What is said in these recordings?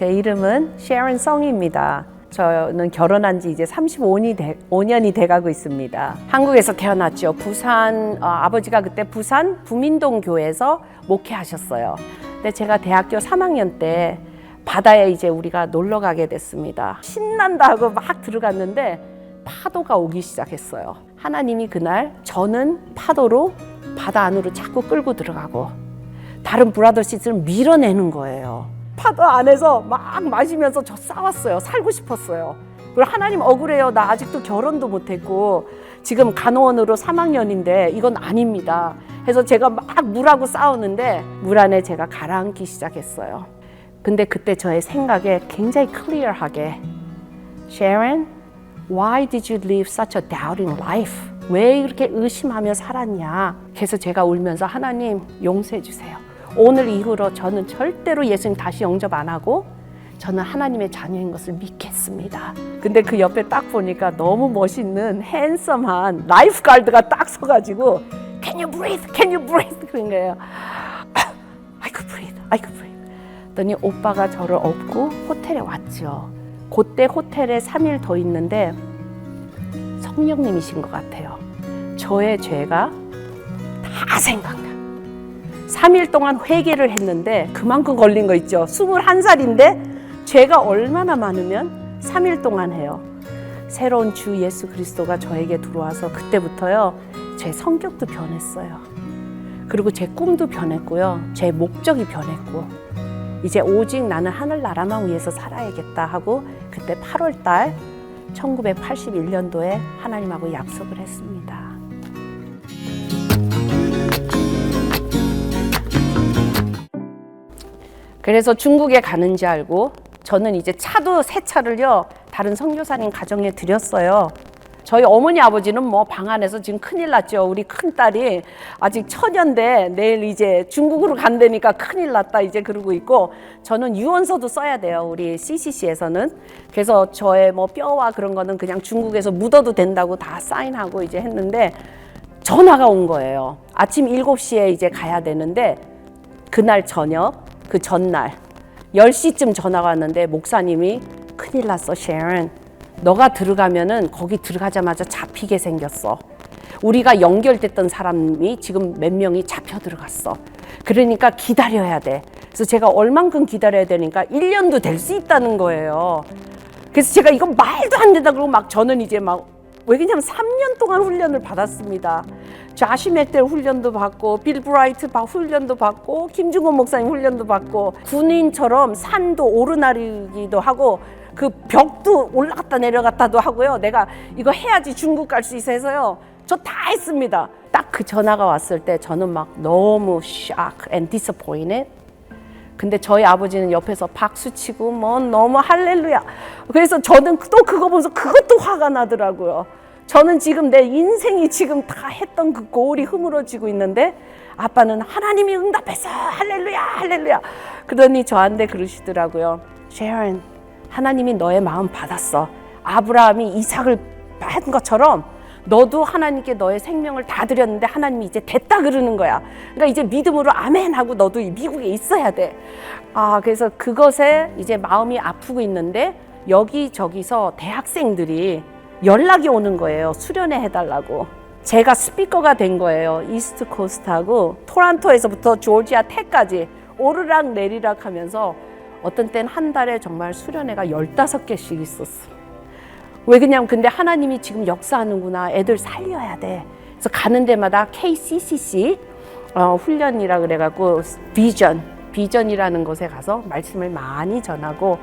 제 이름은 셰런 성입니다. 저는 결혼한 지 이제 35년이 돼, 5년이 돼가고 있습니다. 한국에서 태어났죠. 부산 어, 아버지가 그때 부산 부민동 교회에서 목회하셨어요. 근데 제가 대학교 3학년 때 바다에 이제 우리가 놀러 가게 됐습니다. 신난다 하고 막 들어갔는데 파도가 오기 시작했어요. 하나님이 그날 저는 파도로 바다 안으로 자꾸 끌고 들어가고 다른 브라더 시스를 밀어내는 거예요. 파도 안에서 막 마시면서 저 싸웠어요. 살고 싶었어요. 그리고 하나님 억울해요. 나 아직도 결혼도 못했고 지금 간호원으로 3학년인데 이건 아닙니다. 해서 제가 막 물하고 싸우는데 물 안에 제가 가라앉기 시작했어요. 근데 그때 저의 생각에 굉장히 클리어하게 Sharon, why did you live such a doubting life? 왜 이렇게 의심하며 살았냐? 그래서 제가 울면서 하나님 용서해 주세요. 오늘 이후로 저는 절대로 예수님 다시 영접 안 하고 저는 하나님의 자녀인 것을 믿겠습니다. 근데 그 옆에 딱 보니까 너무 멋있는 핸섬한 라이프 가드가 딱 서가지고 Can you breathe? Can you breathe? 그런 거예요. I could breathe. I could breathe. 그랬더니 오빠가 저를 업고 호텔에 왔죠. 그때 호텔에 3일 더 있는데 성령님이신 것 같아요. 저의 죄가 다 생각나. 3일 동안 회개를 했는데 그만큼 걸린 거 있죠. 21살인데 죄가 얼마나 많으면 3일 동안 해요. 새로운 주 예수 그리스도가 저에게 들어와서 그때부터요. 제 성격도 변했어요. 그리고 제 꿈도 변했고요. 제 목적이 변했고 이제 오직 나는 하늘나라만 위해서 살아야겠다 하고 그때 8월 달 1981년도에 하나님하고 약속을 했습니다. 그래서 중국에 가는지 알고 저는 이제 차도 새 차를요 다른 선교사님 가정에 드렸어요. 저희 어머니 아버지는 뭐 방 안에서 지금 큰일 났죠. 우리 큰 딸이 아직 처녀인데 내일 이제 중국으로 간다니까 큰일 났다 이제 그러고 있고 저는 유언서도 써야 돼요. 우리 CCC에서는 그래서 저의 뭐 뼈와 그런 거는 그냥 중국에서 묻어도 된다고 다 사인하고 이제 했는데 전화가 온 거예요. 아침 7시에 이제 가야 되는데 그날 저녁 그 전날 10시쯤 전화가 왔는데 목사님이 큰일 났어 셰런. 너가 들어가면은 거기 들어가자마자 잡히게 생겼어. 우리가 연결됐던 사람이 지금 몇 명이 잡혀 들어갔어. 그러니까 기다려야 돼. 그래서 제가 얼만큼 기다려야 되니까 1년도 될 수 있다는 거예요. 그래서 제가 이건 말도 안 된다 그러고 막 저는 이제 막 왜냐면 3년 동안 훈련을 받았습니다. 자시 맥델 훈련도 받고 빌 브라이트 바 훈련도 받고 김중곤 목사님 훈련도 받고 군인처럼 산도 오르나리기도 하고 그 벽도 올라갔다 내려갔다도 하고요. 내가 이거 해야지 중국 갈 수 있어 해서요. 저 다 했습니다. 딱 그 전화가 왔을 때 저는 막 너무 shock and disappointed. 근데 저희 아버지는 옆에서 박수 치고 뭐 너무 할렐루야. 그래서 저는 또 그거 보면서 그것도 화가 나더라고요. 저는 지금 내 인생이 지금 다 했던 그 고울이 흐물어지고 있는데 아빠는 하나님이 응답했어. 할렐루야, 할렐루야. 그러니 저한테 그러시더라고요. 쉐런, 하나님이 너의 마음 받았어. 아브라함이 이삭을 받은 것처럼 너도 하나님께 너의 생명을 다 드렸는데 하나님이 이제 됐다 그러는 거야. 그러니까 이제 믿음으로 아멘 하고 너도 이 미국에 있어야 돼. 아, 그래서 그것에 이제 마음이 아프고 있는데 여기저기서 대학생들이 연락이 오는 거예요. 수련회 해달라고. 제가 스피커가 된 거예요. 이스트 코스트하고 토론토에서부터 조지아 테까지 오르락 내리락 하면서 어떤 때는 한 달에 정말 수련회가 15개씩 있었어. 왜 그냥 근데 하나님이 지금 역사하는구나. 애들 살려야 돼. 그래서 가는 데마다 KCCC 어, 훈련이라 그래갖고 비전, 비전이라는 곳에 가서 말씀을 많이 전하고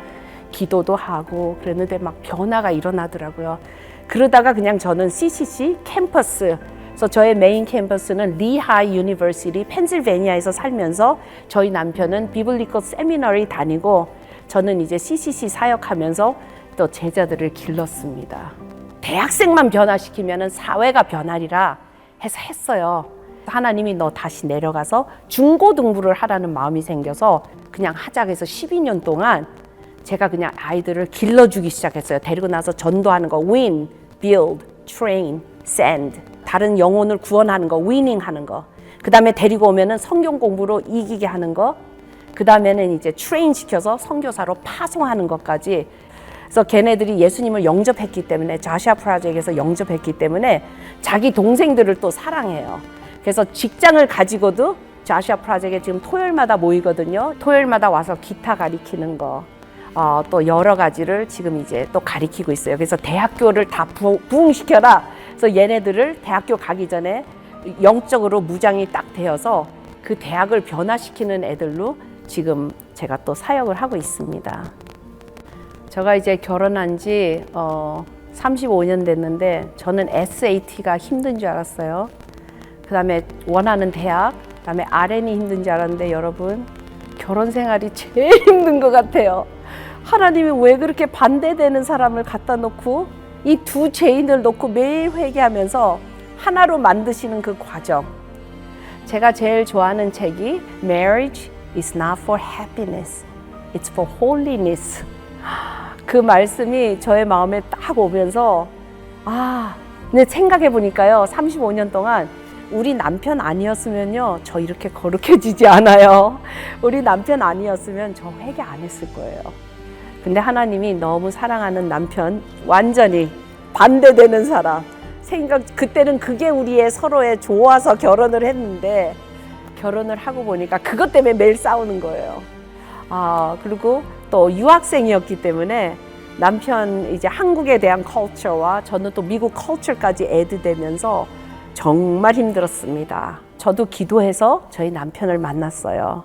기도도 하고 그랬는데 막 변화가 일어나더라고요. 그러다가 그냥 저는 CCC 캠퍼스 그래서 저의 메인 캠퍼스는 리하이 유니버시티 펜실베니아에서 살면서 저희 남편은 비블리컬 세미너리 다니고 저는 이제 CCC 사역하면서 또 제자들을 길렀습니다. 대학생만 변화시키면 사회가 변하리라 해서 했어요. 하나님이 너 다시 내려가서 중고등부를 하라는 마음이 생겨서 그냥 하작해서 12년 동안 제가 그냥 아이들을 길러주기 시작했어요. 데리고 나서 전도하는 거, win, build, train, send. 다른 영혼을 구원하는 거, winning 하는 거. 그 다음에 데리고 오면은 성경 공부로 이기게 하는 거. 그 다음에는 이제 트레인 시켜서 선교사로 파송하는 것까지. 그래서 걔네들이 예수님을 영접했기 때문에 자샤 프라젝트에서 영접했기 때문에 자기 동생들을 또 사랑해요. 그래서 직장을 가지고도 자샤 프라젝트에 지금 토요일마다 모이거든요. 토요일마다 와서 기타 가리키는 거. 어, 또 여러 가지를 지금 이제 또 가리키고 있어요. 그래서 대학교를 다 부, 부흥시켜라. 그래서 얘네들을 대학교 가기 전에 영적으로 무장이 딱 되어서 그 대학을 변화시키는 애들로 지금 제가 또 사역을 하고 있습니다. 제가 이제 결혼한 지 어, 35년 됐는데 저는 SAT가 힘든 줄 알았어요. 그 다음에 원하는 대학, 그 다음에 RN이 힘든 줄 알았는데 여러분 결혼 생활이 제일 힘든 것 같아요. 하나님이 왜 그렇게 반대되는 사람을 갖다 놓고 이 두 죄인을 놓고 매일 회개하면서 하나로 만드시는 그 과정. 제가 제일 좋아하는 책이 Marriage is not for happiness, it's for holiness. 그 말씀이 저의 마음에 딱 오면서 아, 근데 생각해 보니까요. 35년 동안 우리 남편 아니었으면요. 저 이렇게 거룩해지지 않아요. 우리 남편 아니었으면 저 회개 안 했을 거예요. 근데 하나님이 너무 사랑하는 남편 완전히 반대되는 사람 생각 그때는 그게 우리의 서로의 좋아서 결혼을 했는데 결혼을 하고 보니까 그것 때문에 매일 싸우는 거예요. 아 그리고 또 유학생이었기 때문에 남편 이제 한국에 대한 컬처와 저는 또 미국 컬처까지 애드되면서 정말 힘들었습니다. 저도 기도해서 저희 남편을 만났어요.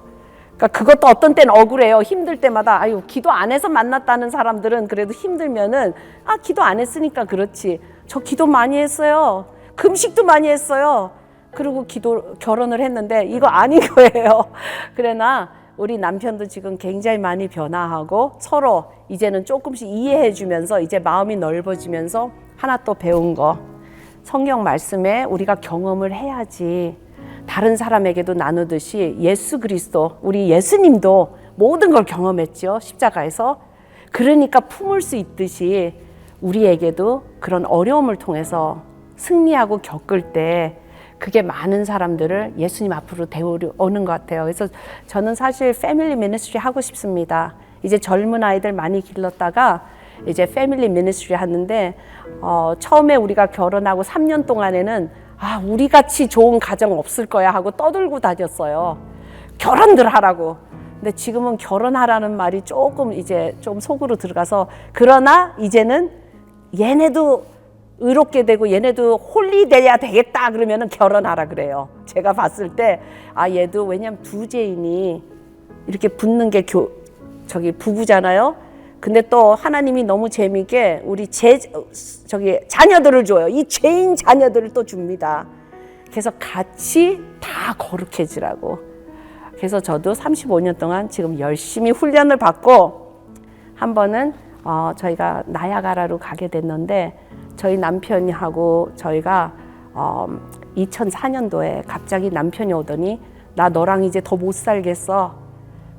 그러니까 그것도 어떤 때는 억울해요. 힘들 때마다 아유 기도 안 해서 만났다는 사람들은 그래도 힘들면은 아 기도 안 했으니까 그렇지. 저 기도 많이 했어요. 금식도 많이 했어요. 그리고 기도 결혼을 했는데 이거 아닌 거예요. 그러나 우리 남편도 지금 굉장히 많이 변화하고 서로 이제는 조금씩 이해해 주면서 이제 마음이 넓어지면서 하나 또 배운 거. 성경 말씀에 우리가 경험을 해야지 다른 사람에게도 나누듯이 예수 그리스도 우리 예수님도 모든 걸 경험했죠 십자가에서. 그러니까 품을 수 있듯이 우리에게도 그런 어려움을 통해서 승리하고 겪을 때 그게 많은 사람들을 예수님 앞으로 데려오는 것 같아요. 그래서 저는 사실 패밀리 미니스트리 하고 싶습니다. 이제 젊은 아이들 많이 길렀다가 이제 패밀리 미니스트리 하는데 어, 처음에 우리가 결혼하고 3년 동안에는 아 우리 같이 좋은 가정 없을 거야 하고 떠들고 다녔어요. 결혼들 하라고. 근데 지금은 결혼하라는 말이 조금 이제 좀 속으로 들어가서 그러나 이제는 얘네도 의롭게 되고 얘네도 홀리 돼야 되겠다 그러면은 결혼하라 그래요. 제가 봤을 때 아 얘도 왜냐면 두 죄인이 이렇게 붙는 게 교, 저기 부부잖아요. 근데 또 하나님이 너무 재미있게 우리 제 저기 자녀들을 줘요. 이 죄인 자녀들을 또 줍니다. 그래서 같이 다 거룩해지라고. 그래서 저도 35년 동안 지금 열심히 훈련을 받고 한 번은 어, 저희가 나야가라로 가게 됐는데 저희 남편하고 저희가 어, 2004년도에 갑자기 남편이 오더니 나 너랑 이제 더 못 살겠어.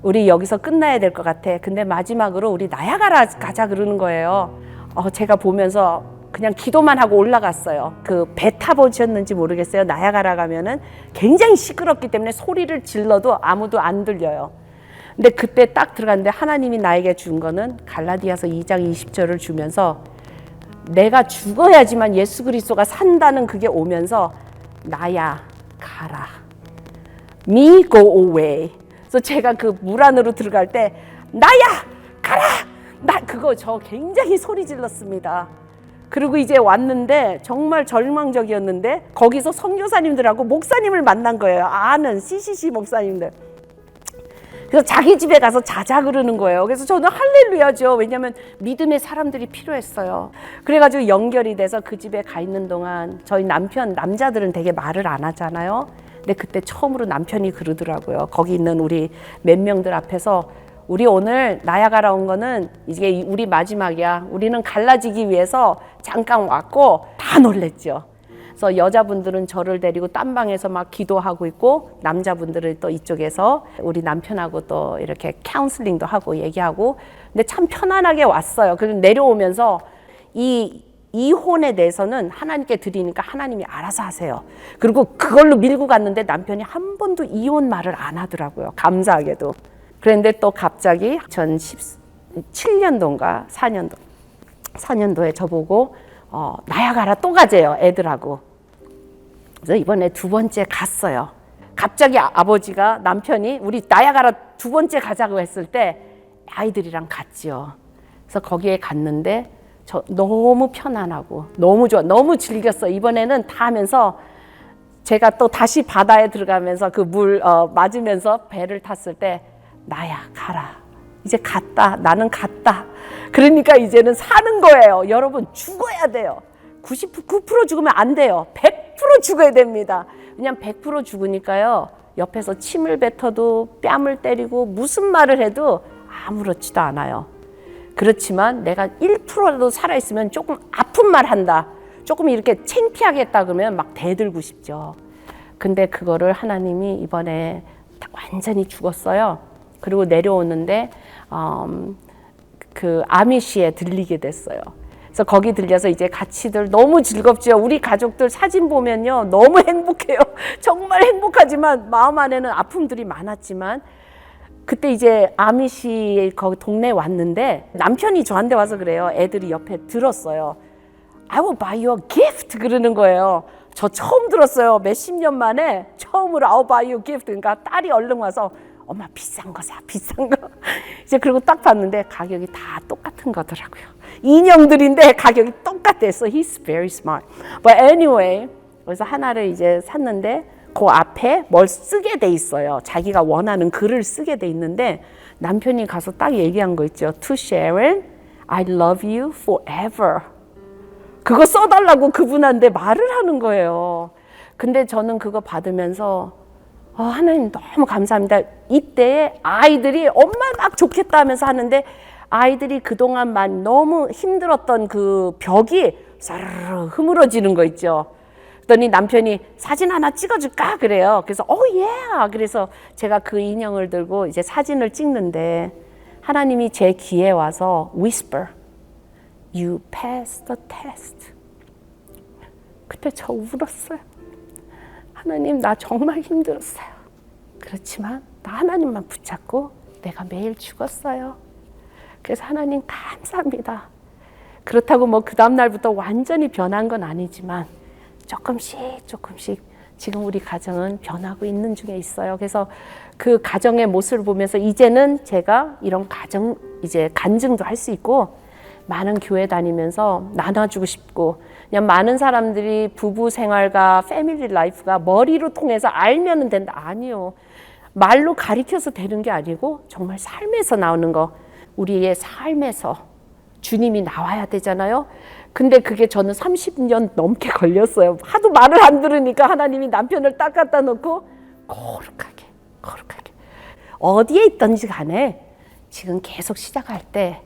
우리 여기서 끝나야 될 것 같아. 근데 마지막으로 우리 나야가라 가자 그러는 거예요. 어, 제가 보면서 그냥 기도만 하고 올라갔어요. 그 배 타보셨는지 모르겠어요. 나야가라 가면은 굉장히 시끄럽기 때문에 소리를 질러도 아무도 안 들려요. 근데 그때 딱 들어갔는데 하나님이 나에게 준 거는 갈라디아서 2장 20절을 주면서 내가 죽어야지만 예수 그리스도가 산다는 그게 오면서 나야 가라. Me go away. 그래서 제가 그 물 안으로 들어갈 때 나야 가라. 나 그거 저 굉장히 소리 질렀습니다. 그리고 이제 왔는데 정말 절망적이었는데 거기서 선교사님들하고 목사님을 만난 거예요. 아는 CCC 목사님들. 그래서 자기 집에 가서 자자 그러는 거예요. 그래서 저는 할렐루야죠. 왜냐하면 믿음의 사람들이 필요했어요. 그래가지고 연결이 돼서 그 집에 가 있는 동안 저희 남편 남자들은 되게 말을 안 하잖아요. 근데 그때 처음으로 남편이 그러더라고요. 거기 있는 우리 몇 명들 앞에서 우리 오늘 나야가라 온 거는 이게 우리 마지막이야. 우리는 갈라지기 위해서 잠깐 왔고 다 놀랬죠. 그래서 여자분들은 저를 데리고 딴 방에서 막 기도하고 있고 남자분들은 또 이쪽에서 우리 남편하고 또 이렇게 카운슬링도 하고 얘기하고 근데 참 편안하게 왔어요. 그리고 내려오면서 이 이혼에 대해서는 하나님께 드리니까 하나님이 알아서 하세요. 그리고 그걸로 밀고 갔는데 남편이 한 번도 이혼 말을 안 하더라고요. 감사하게도. 그런데 또 갑자기 2017년도인가 4년도 4년도에 저보고 어, 나야가라 또 가재요 애들하고 그래서 이번에 두 번째 갔어요. 갑자기 아- 아버지가 남편이 우리 나야가라 두 번째 가자고 했을 때 아이들이랑 갔지요. 그래서 거기에 갔는데 저 너무 편안하고 너무 좋아, 너무 즐겼어. 이번에는 다 하면서 제가 또 다시 바다에 들어가면서 그 물 어, 맞으면서 배를 탔을 때 나야 가라. 이제 갔다. 나는 갔다. 그러니까 이제는 사는 거예요. 여러분 죽어야 돼요. 99% 죽으면 안 돼요. 100% 죽어야 됩니다. 그냥 100% 죽으니까요. 옆에서 침을 뱉어도 뺨을 때리고 무슨 말을 해도 아무렇지도 않아요. 그렇지만 내가 1%라도 살아있으면 조금 아픈 말 한다. 조금 이렇게 창피하겠다 그러면 막 대들고 싶죠. 근데 그거를 하나님이 이번에 다 완전히 죽었어요. 그리고 내려오는데 음, 그 아미시에 들리게 됐어요. 그래서 거기 들려서 이제 같이들 너무 즐겁죠. 우리 가족들 사진 보면요. 너무 행복해요. 정말 행복하지만 마음 안에는 아픔들이 많았지만 그때 이제 아미시 거기 동네에 왔는데 남편이 저한테 와서 그래요. 애들이 옆에 들었어요. I will buy you a gift 그러는 거예요. 저 처음 들었어요. 몇십 년 만에 처음으로 I will buy you a gift. 그러니까 딸이 얼른 와서 엄마 비싼 거 사, 비싼 거. 이제 그리고 딱 봤는데 가격이 다 똑같은 거더라고요. 인형들인데 가격이 똑같았어. He's very smart. But anyway, 그래서 하나를 이제 샀는데 그 앞에 뭘 쓰게 돼 있어요. 자기가 원하는 글을 쓰게 돼 있는데 남편이 가서 딱 얘기한 거 있죠. To Sharon, I love you forever. 그거 써달라고 그분한테 말을 하는 거예요. 근데 저는 그거 받으면서 아, 하나님 너무 감사합니다. 이때 아이들이 엄마 막 좋겠다 하면서 하는데 아이들이 그동안만 너무 힘들었던 그 벽이 사르르 흐물어지는 거 있죠. 그랬더니 남편이 사진 하나 찍어줄까 그래요. 그래서 어 예. 그래서 제가 그 인형을 들고 이제 사진을 찍는데 하나님이 제 귀에 와서 whisper, you passed the test. 그때 저 울었어요. 하나님 나 정말 힘들었어요. 그렇지만 나 하나님만 붙잡고 내가 매일 죽었어요. 그래서 하나님 감사합니다. 그렇다고 뭐 그 다음 날부터 완전히 변한 건 아니지만 조금씩 조금씩 지금 우리 가정은 변하고 있는 중에 있어요. 그래서 그 가정의 모습을 보면서 이제는 제가 이런 가정 이제 간증도 할 수 있고 많은 교회 다니면서 나눠주고 싶고 그냥 많은 사람들이 부부 생활과 패밀리 라이프가 머리로 통해서 알면은 된다 아니요 말로 가리켜서 되는 게 아니고 정말 삶에서 나오는 거 우리의 삶에서 주님이 나와야 되잖아요. 근데 그게 저는 30년 넘게 걸렸어요. 하도 말을 안 들으니까 하나님이 남편을 딱 갖다 놓고 거룩하게, 거룩하게. 어디에 있든지 간에 지금 계속 시작할 때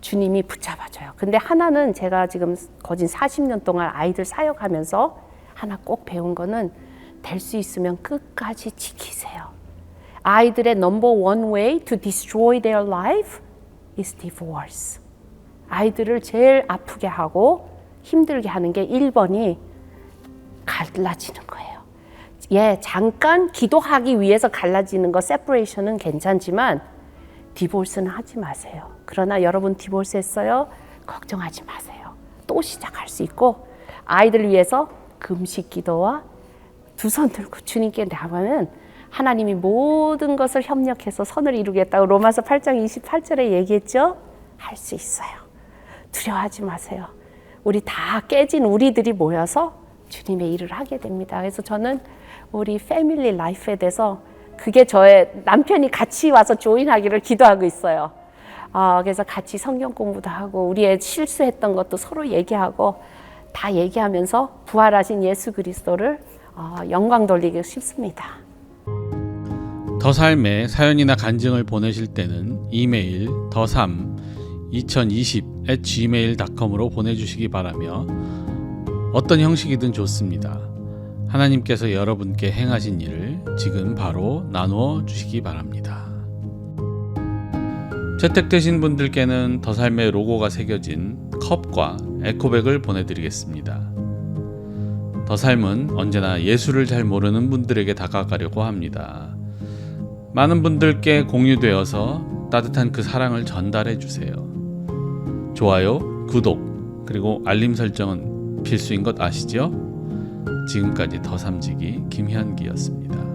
주님이 붙잡아줘요. 근데 하나는 제가 지금 거진 40년 동안 아이들 사역하면서 하나 꼭 배운 거는 될 수 있으면 끝까지 지키세요. 아이들의 number one way to destroy their life is divorce. 아이들을 제일 아프게 하고 힘들게 하는 게 1번이 갈라지는 거예요. 예, 잠깐 기도하기 위해서 갈라지는 거 세퍼레이션은 괜찮지만 디볼스는 하지 마세요. 그러나 여러분 디볼스 했어요? 걱정하지 마세요. 또 시작할 수 있고 아이들 위해서 금식 기도와 두 손 들고 주님께 나가면 하나님이 모든 것을 협력해서 선을 이루겠다고 로마서 8장 28절에 얘기했죠? 할 수 있어요. 두려워하지 마세요. 우리 다 깨진 우리들이 모여서 주님의 일을 하게 됩니다. 그래서 저는 우리 패밀리 라이프에 대해서 그게 저의 남편이 같이 와서 조인하기를 기도하고 있어요. 아, 그래서 같이 성경 공부도 하고 우리의 실수했던 것도 서로 얘기하고 다 얘기하면서 부활하신 예수 그리스도를 어, 영광 돌리기 싶습니다. 더 삶에 사연이나 간증을 보내실 때는 이메일 더삼 2020 at gmail.com으로 보내주시기 바라며 어떤 형식이든 좋습니다. 하나님께서 여러분께 행하신 일을 지금 바로 나누어 주시기 바랍니다. 채택되신 분들께는 더 삶의 로고가 새겨진 컵과 에코백을 보내드리겠습니다. 더 삶은 언제나 예수를 잘 모르는 분들에게 다가가려고 합니다. 많은 분들께 공유되어서 따뜻한 그 사랑을 전달해 주세요. 좋아요, 구독, 그리고 알림 설정은 필수인 것 아시죠? 지금까지 더 삼지기 김현기였습니다.